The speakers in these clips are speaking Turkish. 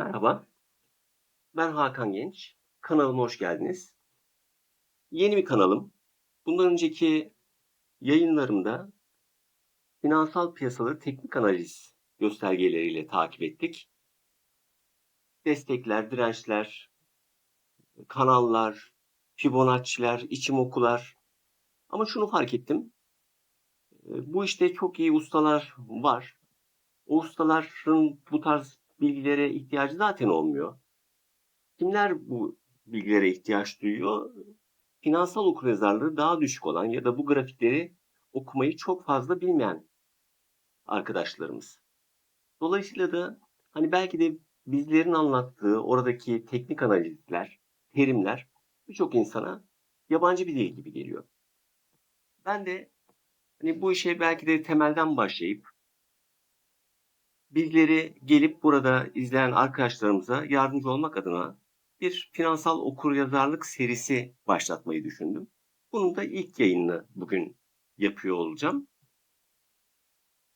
Merhaba, ben Hakan Genç. Kanalıma hoş geldiniz. Yeni bir kanalım. Bundan önceki yayınlarımda finansal piyasaları teknik analiz göstergeleriyle takip ettik. Destekler, dirençler, kanallar, Fibonacci'ler, içimokular. Ama şunu fark ettim. E, Bu işte çok iyi ustalar var. O ustaların bu tarz bilgilere ihtiyacı zaten olmuyor. Kimler bu bilgilere ihtiyaç duyuyor? Finansal okuryazarlığı daha düşük olan ya da bu grafikleri okumayı çok fazla bilmeyen arkadaşlarımız. Dolayısıyla da hani belki de bizlerin anlattığı oradaki teknik analizler, terimler birçok insana yabancı bir dil gibi geliyor. Ben de hani bu işe belki de temelden başlayıp bilgileri gelip burada izleyen arkadaşlarımıza yardımcı olmak adına bir finansal okuryazarlık serisi başlatmayı düşündüm. Bunun da ilk yayınını bugün yapıyor olacağım.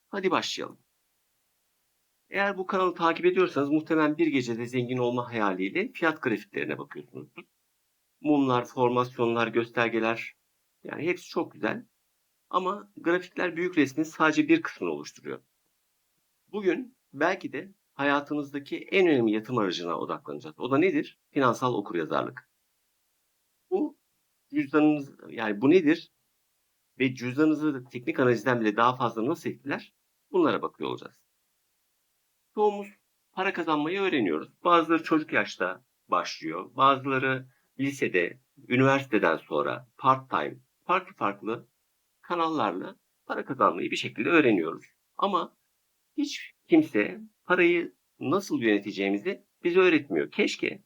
Hadi başlayalım. Eğer bu kanalı takip ediyorsanız muhtemelen bir gecede zengin olma hayaliyle fiyat grafiklerine bakıyorsunuzdur. Mumlar, formasyonlar, göstergeler yani hepsi çok güzel. Ama grafikler büyük resmin sadece bir kısmını oluşturuyor. Bugün belki de hayatınızdaki en önemli yatırım aracına odaklanacağız. O da nedir? Finansal okuryazarlık. Bu cüzdanınız yani bu nedir? Ve cüzdanınızı teknik analizden bile daha fazla nasıl etkiler? Bunlara bakıyor olacağız. Çoğumuz para kazanmayı öğreniyoruz. Bazıları çocuk yaşta başlıyor. Bazıları lisede, üniversiteden sonra part time, farklı farklı kanallarla para kazanmayı bir şekilde öğreniyoruz. Ama hiç kimse parayı nasıl yöneteceğimizi bize öğretmiyor. Keşke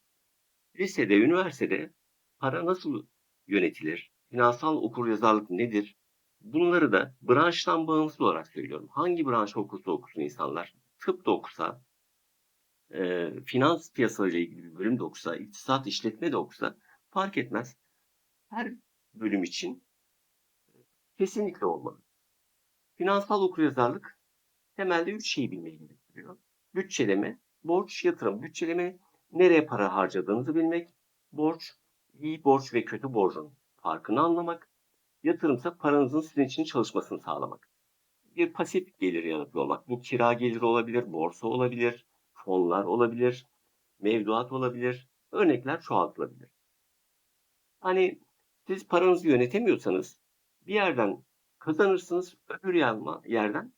lisede, üniversitede para nasıl yönetilir, finansal okuryazarlık nedir? Bunları da branştan bağımsız olarak söylüyorum. Hangi branş okursa okusun insanlar, tıp da okusa, e, finans piyasalarıyla ilgili bir bölüm de okusa, iktisat işletme de okusa fark etmez. Her bölüm için kesinlikle olmalı. Finansal okuryazarlık temelde üç şeyi bilmeyi gerektiriyor. Bütçeleme, borç, yatırım. Bütçeleme nereye para harcadığınızı bilmek, borç, iyi borç ve kötü borcun farkını anlamak, yatırımsa paranızın sizin için çalışmasını sağlamak. Bir pasif gelir yaratıyor olmak. Bu kira geliri olabilir, borsa olabilir, fonlar olabilir, mevduat olabilir. Örnekler çoğaltılabilir. Hani siz paranızı yönetemiyorsanız bir yerden kazanırsınız, öbür yerden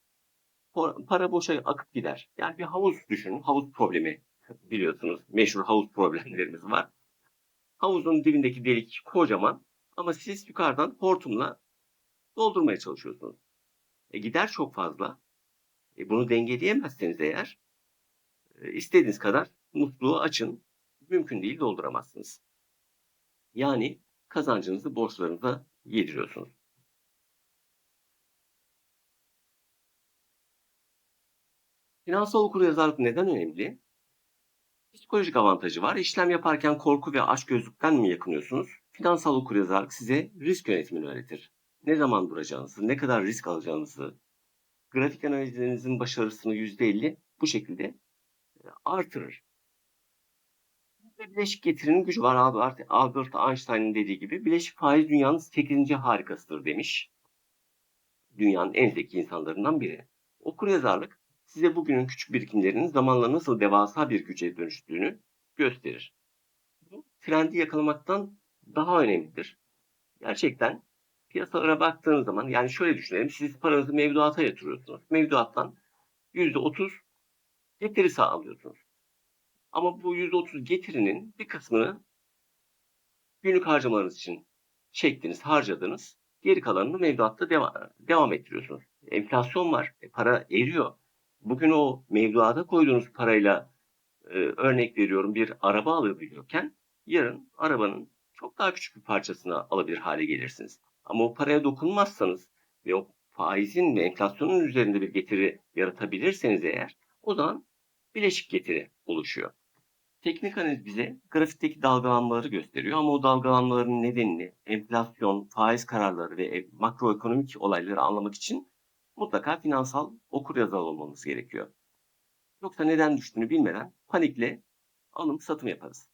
para boşa akıp gider. Yani bir havuz düşünün. Havuz problemi biliyorsunuz. Meşhur havuz problemlerimiz var. Havuzun dibindeki delik kocaman ama siz yukarıdan hortumla doldurmaya çalışıyorsunuz. E gider çok fazla. E bunu dengeleyemezseniz eğer e, istediğiniz kadar musluğu açın. Mümkün değil dolduramazsınız. Yani kazancınızı borçlarınıza yediriyorsunuz. Finansal okuryazarlık neden önemli? Psikolojik avantajı var. İşlem yaparken korku ve açgözlükten mi yakınıyorsunuz? Finansal okuryazarlık size risk yönetimini öğretir. Ne zaman duracağınızı, ne kadar risk alacağınızı, grafik analizinizin başarısını %50 bu şekilde e, artırır. Ve bileşik getirinin gücü var. Albert, Albert Einstein'ın dediği gibi bileşik faiz dünyanın 8. harikasıdır demiş. Dünyanın en zeki insanlarından biri. Okuryazarlık size bugünün küçük birikimlerinin zamanla nasıl devasa bir güce dönüştüğünü gösterir. Bu trendi yakalamaktan daha önemlidir. Gerçekten piyasalara baktığınız zaman yani şöyle düşünelim siz paranızı mevduata yatırıyorsunuz. Mevduattan %30 getiri sağlıyorsunuz. Ama bu %30 getirinin bir kısmını günlük harcamalarınız için çektiniz, harcadınız. Geri kalanını mevduatta devam, devam ettiriyorsunuz. Enflasyon var. E, para eriyor. Bugün o mevduata koyduğunuz parayla e, örnek veriyorum bir araba alabiliyorken yarın arabanın çok daha küçük bir parçasını alabilir hale gelirsiniz. Ama o paraya dokunmazsanız ve o faizin ve enflasyonun üzerinde bir getiri yaratabilirseniz eğer o zaman bileşik getiri oluşuyor. Teknik analiz bize grafikteki dalgalanmaları gösteriyor ama o dalgalanmaların nedenini, enflasyon, faiz kararları ve makroekonomik olayları anlamak için mutlaka finansal okuryazar olmamız gerekiyor. Yoksa neden düştüğünü bilmeden panikle alım satım yaparız.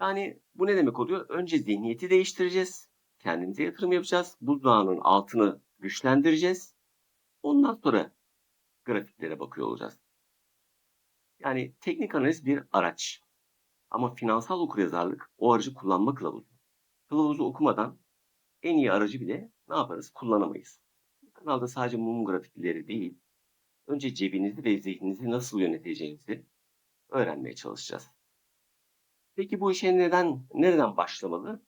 Yani bu ne demek oluyor? Önce zihniyeti değiştireceğiz. Kendimize yatırım yapacağız. Buzdağının altını güçlendireceğiz. Ondan sonra grafiklere bakıyor olacağız. Yani teknik analiz bir araç. Ama finansal okuryazarlık o aracı kullanma kılavuzu. Kılavuzu okumadan en iyi aracı bile ne yaparız? Kullanamayız. Kanalda sadece mum grafikleri değil, önce cebinizi ve zihninizi nasıl yöneteceğinizi öğrenmeye çalışacağız. Peki bu işe neden, nereden başlamalı?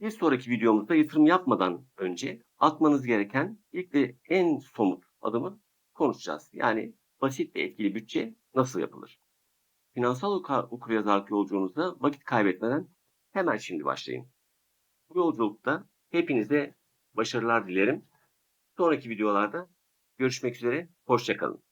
Bir sonraki videomuzda yatırım yapmadan önce atmanız gereken ilk ve en somut adımı konuşacağız. Yani basit ve etkili bütçe nasıl yapılır? Finansal okur- okuryazarlık yolculuğunuzda vakit kaybetmeden hemen şimdi başlayın. Yolculukta hepinize başarılar dilerim. Sonraki videolarda görüşmek üzere, hoşçakalın.